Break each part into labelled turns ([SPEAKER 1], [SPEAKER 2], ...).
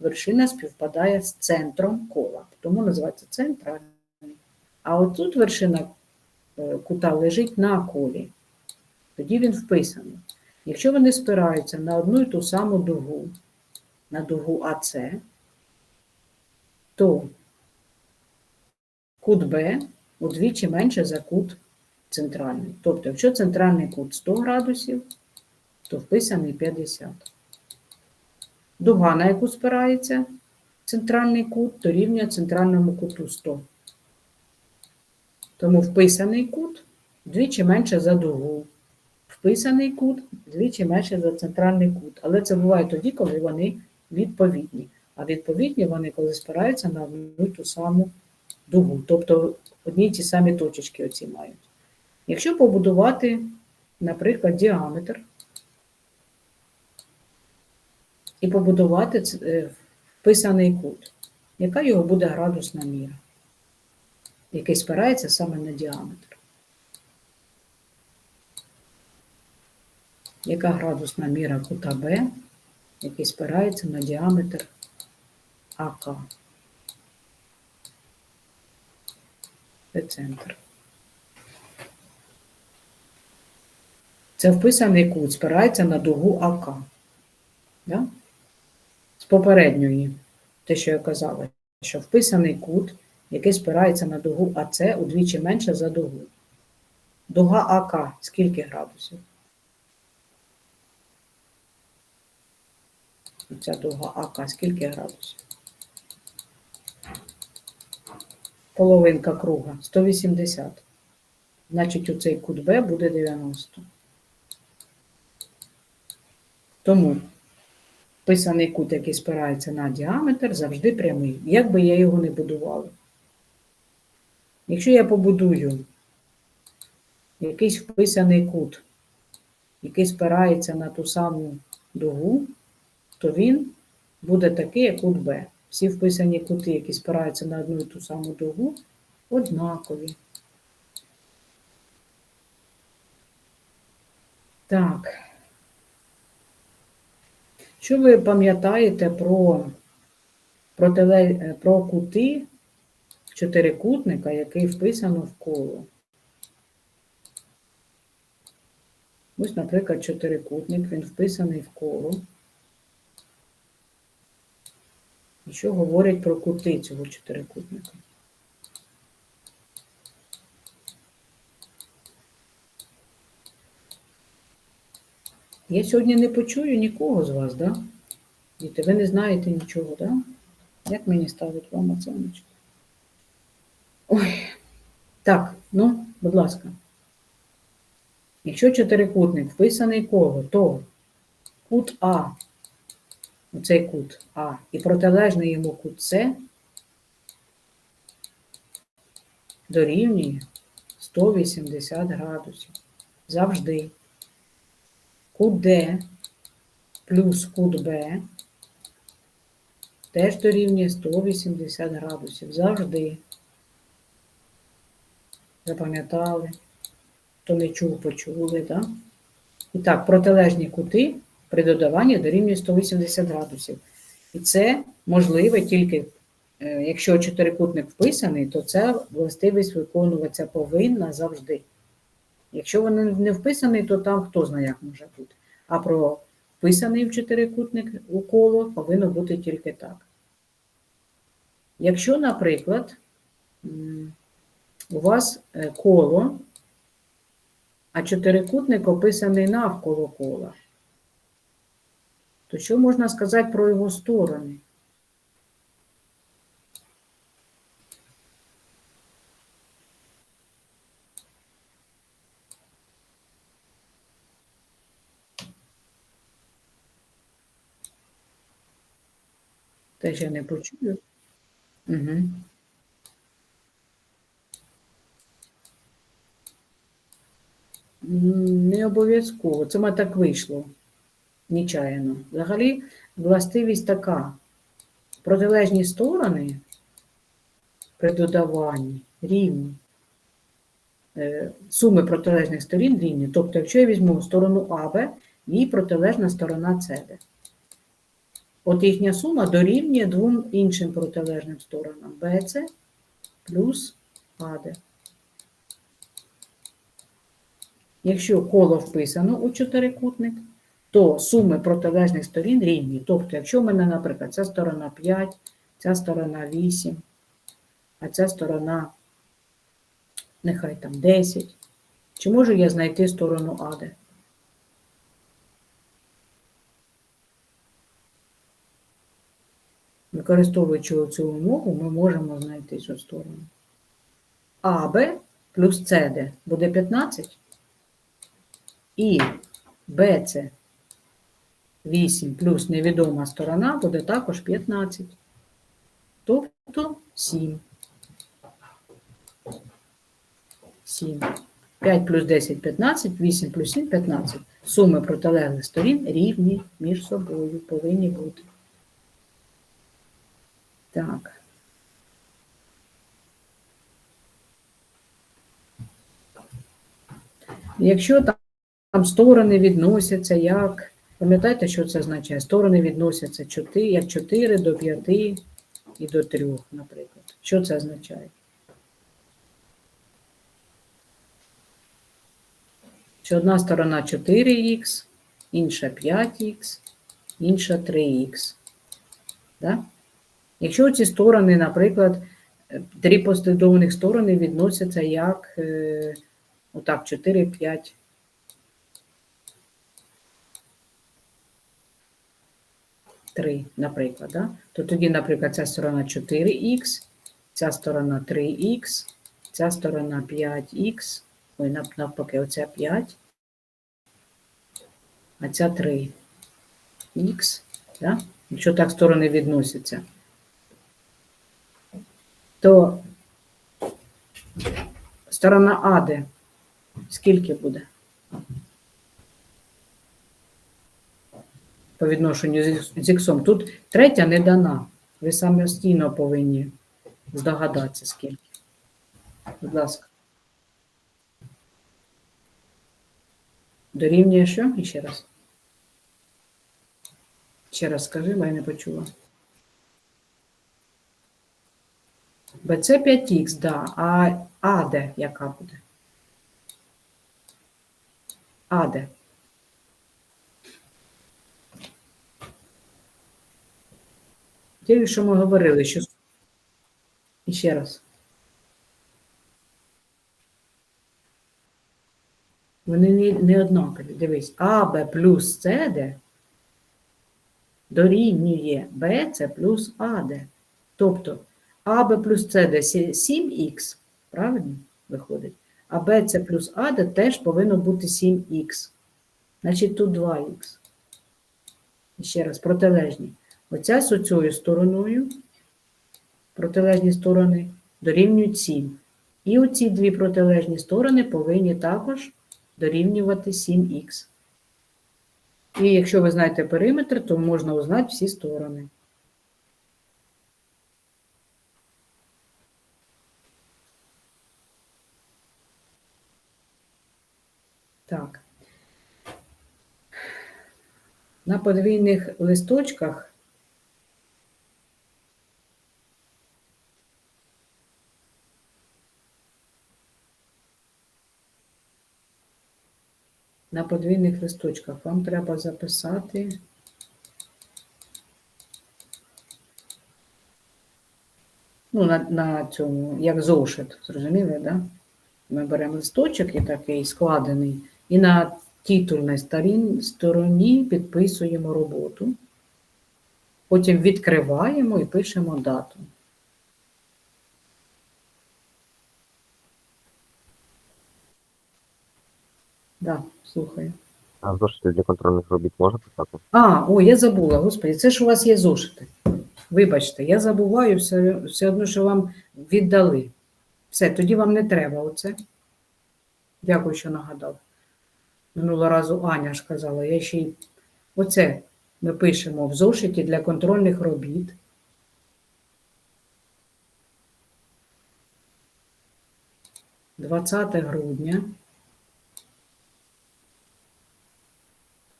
[SPEAKER 1] вершина співпадає з центром кола, тому називається центральний. А отут вершина е, кута лежить на колі. Тоді він вписаний. Якщо вони спираються на одну і ту саму дугу, на дугу АС, то кут Б удвічі менше за кут центральний. Тобто, якщо центральний кут 100 градусів, то вписаний 50. Дуга, на яку спирається центральний кут, дорівнює центральному куту 100. Тому вписаний кут вдвічі менше за дугу. Вписаний кут вдвічі менше за центральний кут. Але це буває тоді, коли вони відповідні. А відповідні вони, коли спираються на одну ту саму дугу. Тобто одні й ті самі точечки оці мають. Якщо побудувати, наприклад, діаметр і побудувати е, вписаний кут, яка його буде градусна міра, який спирається саме на діаметр? Яка градусна міра кута Б, який спирається на діаметр АК? Це центр. Це вписаний кут, спирається на дугу АК. Да? Попередньої, те, що я казала, що вписаний кут, який спирається на дугу АЦ удвічі менше за дугу. Дуга АК скільки градусів? Ця дуга АК скільки градусів? Половинка круга 180. Значить, оцей кут Б буде 90. Тому писаний кут, який спирається на діаметр, завжди прямий, як би я його не будувала. Якщо я побудую якийсь вписаний кут, який спирається на ту саму дугу, то він буде такий, як кут Б. Всі вписані кути, які спираються на одну і ту саму дугу, однакові. Так. Що ви пам'ятаєте про, протиле- про кути чотирикутника, який вписано в коло? Ось, наприклад, чотирикутник, він вписаний в коло. І що говорять про кути цього чотирикутника? Я сьогодні не почую нікого з вас, да? Діти, ви не знаєте нічого, да? Як мені ставить вам оціночку? Ой, так, ну, будь ласка. Якщо чотирикутник вписаний коло, то кут А, оцей кут А, і протилежний йому кут С дорівнює 180 градусів. Завжди. Д плюс Б теж дорівнює 180 градусів. Завжди. Запам'ятали? Хто не чув, почули, так? І так, протилежні кути при додаванні дорівнює 180 градусів. І це можливе тільки, е, якщо чотирикутник вписаний, то ця властивість виконуватися повинна завжди. Якщо вони не вписаний, то там хто знає, як може бути. А про вписаний в чотирикутник у коло повинно бути тільки так. Якщо, наприклад, у вас е, коло, а чотирикутник описаний навколо кола, то що можна сказати про його сторони? Теж я не почую. Угу. Не обов'язково. Це мене так вийшло нечаянно. Взагалі, властивість така. Протилежні сторони при додаванні рівні. Е, Суми протилежних сторін рівні. Тобто, якщо я візьму сторону АБ, їй протилежна сторона СД. От їхня сума дорівнює двом іншим протилежним сторонам BC плюс AD. Якщо коло вписано у чотирикутник, то суми протилежних сторін рівні. Тобто, якщо в мене, наприклад, ця сторона 5, ця сторона 8, а ця сторона нехай там 10, чи можу я знайти сторону АД? Використовуючи цю умову, ми можемо знайти цю сторону. АБ плюс СД буде 15. І БЦ 8 плюс невідома сторона буде також 15. Тобто 7. 7. 5 плюс 10 – 15, 8 плюс 7 – 15. Суми протилеглих сторін рівні між собою повинні бути. Так. Якщо там, сторони відносяться як, пам'ятаєте, що це означає? Сторони відносяться 4, як 4 до 5 і до 3, наприклад. Що це означає? Що одна сторона 4х, інша 5х, інша 3х. Да? Якщо ці сторони, наприклад, е, три послідовних сторони відносяться як е, отак, 4, 5. Три, наприклад, да? то тоді, наприклад, ця сторона 4х, ця сторона 3х, ця сторона 5х, ой, навпаки, оця 5, а ця 3х, да? якщо так сторони відносяться то сторона АД скільки буде? По відношенню з іксом. Тут третя не дана. Ви самостійно повинні здогадатися, скільки. Будь ласка. Дорівнює що? І ще раз. Ще раз скажи, бо я не почула. БЦ 5х, да. А АД яка буде? АД. Тільки що ми говорили, що... І ще раз. Вони не, однакові. Дивись, АБ плюс СД дорівнює БЦ плюс АД. Тобто АБ плюс СД 7х, правильно виходить? А БЦ плюс АД теж повинно бути 7х. Значить, тут 2х. Ще раз, протилежні. Оця з оцею стороною, протилежні сторони, дорівнюють 7. І оці дві протилежні сторони повинні також дорівнювати 7х. І якщо ви знаєте периметр, то можна узнати всі сторони. Так. На подвійних листочках. На подвійних листочках. Вам треба записати. Ну, на, на цьому, як зошит, зрозуміли, да? Ми беремо листочок і такий складений, і на титульній стороні підписуємо роботу. Потім відкриваємо і пишемо дату. Да, слухаю.
[SPEAKER 2] А в зошиті для контрольних робіт можна писати?
[SPEAKER 1] А, о, я забула, господи, це ж у вас є зошити. Вибачте, я забуваю все, все одно, що вам віддали. Все, тоді вам не треба оце. Дякую, що нагадав. Минулого разу Аня ж казала, я ще й оце ми пишемо в зошиті для контрольних робіт. Двадцяте грудня.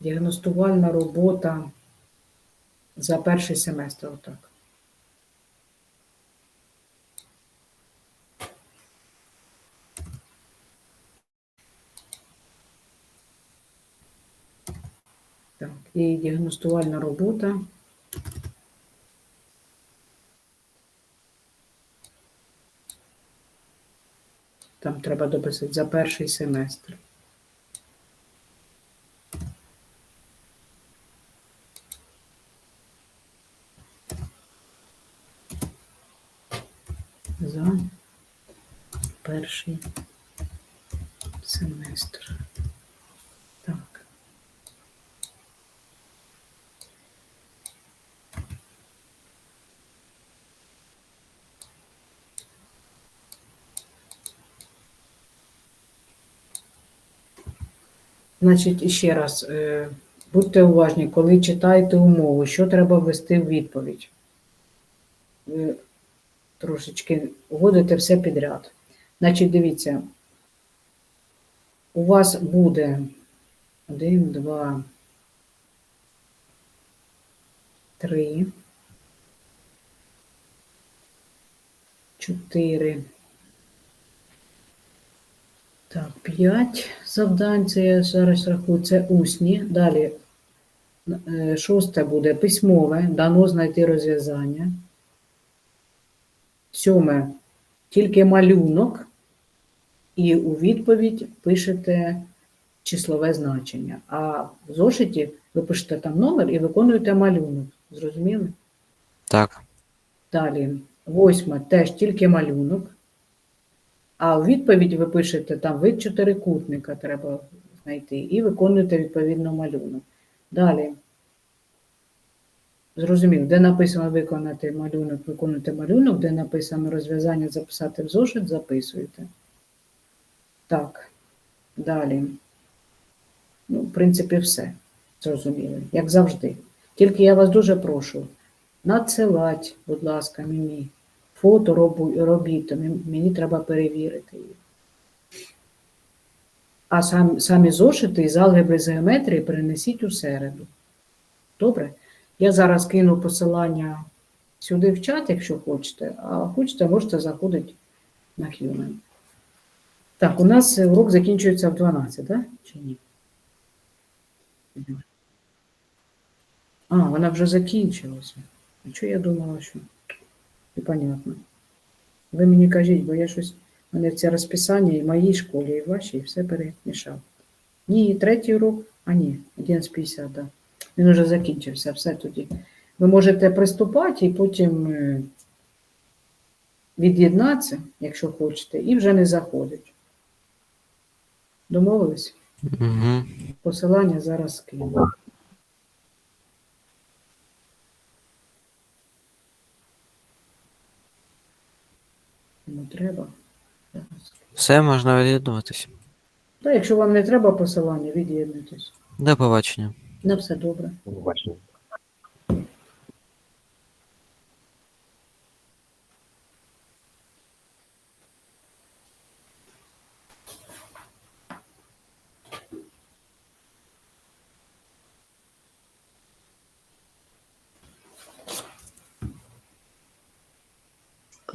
[SPEAKER 1] Діагностувальна робота За перший семестр, отак. Так, і діагностувальна робота. Там треба дописати за перший семестр. За перший семестр. Так. Значить, іще раз, е, будьте уважні, коли читаєте умову, що треба ввести в відповідь. Ви трошечки вводите все підряд. Значить, дивіться, у вас буде один, два, три, чотири. Так, 5 завдань, це я зараз рахую, це усні. Далі е, шосте буде письмове, дано знайти розв'язання. Сьоме тільки малюнок, і у відповідь пишете числове значення. А в зошиті ви пишете там номер і виконуєте малюнок. Зрозуміли?
[SPEAKER 3] Так.
[SPEAKER 1] Далі, восьме теж тільки малюнок. А у відповідь ви пишете там вид чотирикутника треба знайти і виконуєте відповідно малюнок. Далі. Зрозумів, де написано виконати малюнок, виконуєте малюнок, де написано розв'язання записати в зошит, записуєте. Так. Далі. Ну, в принципі, все. Зрозуміли, як завжди. Тільки я вас дуже прошу, надсилати, будь ласка, мені фото то мені- треба перевірити їх. А сам, самі зошити з алгебри з геометрії перенесіть у середу. Добре? Я зараз кину посилання сюди в чат, якщо хочете, а хочете, можете заходити на Human. Так, у нас урок закінчується в 12, так? Чи ні? А, вона вже закінчилася. А що я думала, що непонятно. Ви мені кажіть, бо я щось, у мене це розписання і в моїй школі, і в вашій, все перемішав. Ні, третій урок, а ні, 11.50, да. Він уже закінчився, все тоді. Ви можете приступати і потім е, від'єднатися, якщо хочете, і вже не заходить. Домовились?
[SPEAKER 3] Угу.
[SPEAKER 1] Посилання зараз скину. Треба.
[SPEAKER 3] Все, можна від'єднуватися.
[SPEAKER 1] Та якщо вам не треба посилання, від'єднуйтесь.
[SPEAKER 3] До побачення.
[SPEAKER 1] На все добре.
[SPEAKER 2] Бачення.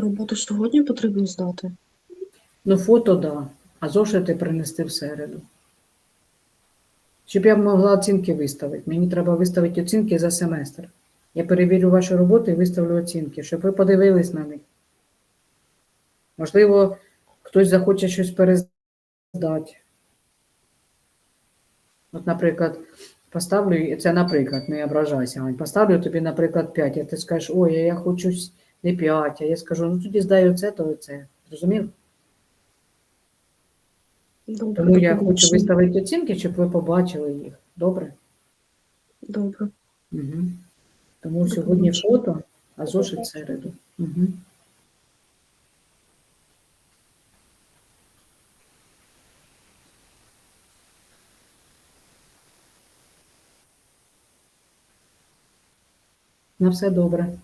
[SPEAKER 4] Роботу сьогодні потрібно здати.
[SPEAKER 1] Ну, фото да, а зошити принести в середу. Щоб я могла оцінки виставити. Мені треба виставити оцінки за семестр. Я перевірю вашу роботу і виставлю оцінки, щоб ви подивились на них. Можливо, хтось захоче щось перездати. От, наприклад, поставлю, це, наприклад, не ображайся, поставлю тобі, наприклад, 5, а ти скажеш, ой, я хочу не 5, а я скажу, ну тоді здай оце, то оце. Зрозумів?
[SPEAKER 4] Добре,
[SPEAKER 1] Тому я хочу виставити оцінки, щоб ви побачили їх. Добре?
[SPEAKER 4] Добре.
[SPEAKER 1] Угу. Тому
[SPEAKER 4] До
[SPEAKER 1] сьогодні фото, а зошит середу. Угу. На все добре.